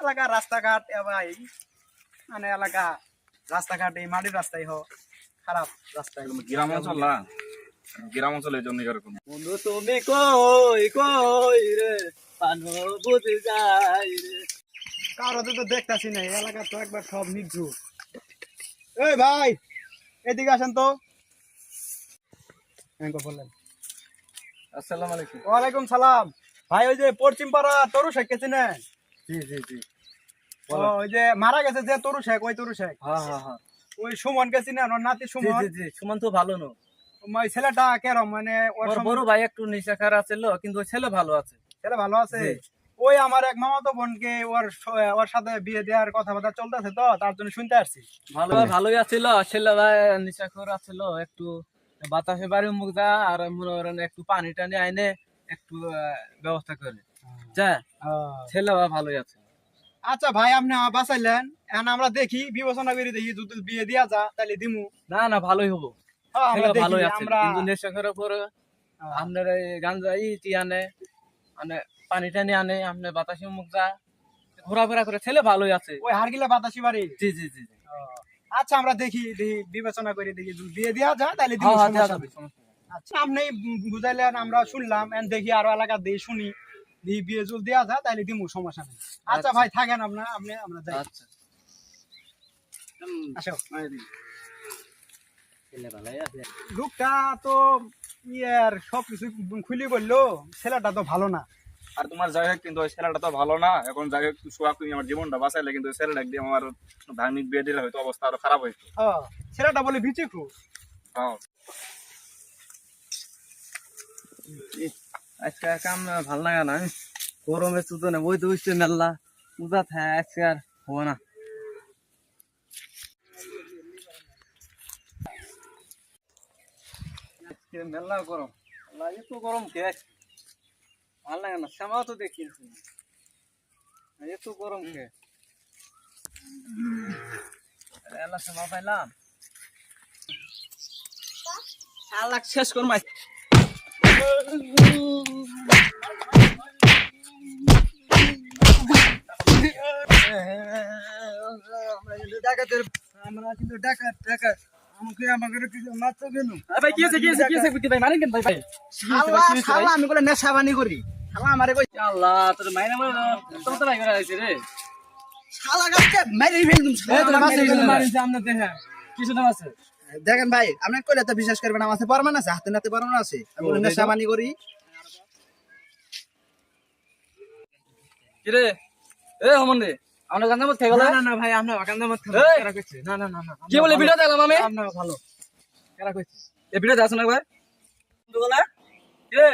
এলাকা রাস্তাঘাট ভাই মানে এলাকা রাস্তাঘাট এই মাটির রাস্তায় হোক খারাপ রাস্তায় গ্রাম অঞ্চল না গ্রাম অঞ্চলে এই জন্য এরকম। বন্ধু তুমি কই কই রে? পানো বুঝে যাই রে। কারও তো দেখতাছি না এলাকা তো একবার সব নির্জুর এই ভাই এদিকে আসেন তো। বললেন। আসসালামু আলাইকুম। ওয়ালাইকুম সালাম। ভাই ওই যে পশ্চিম পাড়া তরু শেখ জি জি জি। ওই যে মারা গেছে যে তরু শেখ ওই তরু শেখ। হ্যাঁ হ্যাঁ হ্যাঁ। ওই নাতি সুমন। তো ভালো না। ওই ছেলেটা কেরম মানে ওর বড় ভাই একটু নেশাখার কিন্তু ওই ছেলে ভালো আছে। ছেলে ভালো আছে? ওই আমার এক মামাতো বোনকে ওর ওর সাথে বিয়ে দেওয়ার কথাবার্তা চলতেছে তো তার জন্য শুনতে আসছি। ভালো ভালোই আছিল ছেলে ভাই নেশাখোর আছিল একটু বাতাসে বাড়ি মুখ যা আর মনে করেন একটু পানি টানি আইনে একটু ব্যবস্থা করে। যা। ছেলে ভাই ভালোই আছে। আচ্ছা ভাই আপনি বাঁচাইলেন। এখন আমরা দেখি বিবেচনা করে দেখি যদি বিয়ে দিয়া যা তাহলে দিমু। না না ভালোই হব। হ্যাঁ, ভালোই আছে। আপনার গাঞ্জা ইটি আনে মানে পানি টানি আনে আপনার বাতাসে মুখ যা ঘোরাফেরা করে ছেলে ভালোই আছে। ওই হারগিলা বাতাসি বাড়ি? জি জি জি। আচ্ছা আমরা দেখি বিবেচনা করে দেখি বিয়ে দেওয়া তাহলে হ্যাঁ, হ্যাঁ। আচ্ছা আপনি বুঝাইলেন আমরা শুনলাম দেখি আরও এলাকা দিয়ে শুনি। বিয়ে যদি দেওয়া যায় তাহলে দিমু সমস্যা নেই। আচ্ছা আচ্ছা। ভাই থাকেন আপনি আপনি আমরা যাই। আচ্ছা। আসো। ছেলে ভালোই আছে। লোকটা তো ইয়ার সব খুলি বলল ছেলেটা তো ভালো না। আর তোমার যাই হোক কিন্তু ওই ছেলেটা তো ভালো না। এখন যাই হোক তুমি আমার জীবনটা বাঁচাইলে কিন্তু ছেলেটা দিয়ে আমার ধার্মিক বিয়ে দিলে হয়তো অবস্থা আরও খারাপ হইতো। হ্যাঁ, ছেলেটা বলে বিচি খুব। হ্যাঁ আজকে আর কাম ভালো লাগা না গরমে চুতো না ওই তো উঠছে মেলা। পূজা থাকে আজকে আর হব না। মেলা গরম। আল্লাহ, এত গরম কে? ভালো লাগে না শ্যামাও তো দেখি এত গরম কে? এলা শ্যামা পাইলাম। আল্লাহ শেষ করমাই আমরা কিন্তু ডাকাত ডাকাত আমাকে আমাকে কিছু মাত্র কেন ভাই কি আছে কি আছে কি আছে কি ভাই মারেন কেন ভাই ভাই শালা শালা আমি বলে নেশা বানি করি শালা আমারে কই আল্লাহ তোর মাইনা মার তো তো ভাই করে আইছে রে শালা গাছকে মেরে তোর কিছু না আছে দেখেন ভাই আপনি কইলে তো বিশ্বাস করবেন আমার পারমান আছে হাতে নাতে পারমান আছে। আমি বলে সামানি করি। কিরে? এ হমন রে আমরা গান্ধা মত থেকে না না না ভাই আমরা বাগান মত! কেরা কইছে? না না না না কি বলে ভিডিও দেখলাম আমি? আমরা ভালো। কেরা কইছে? এ ভিডিও দাস না একবার। বলা কি রে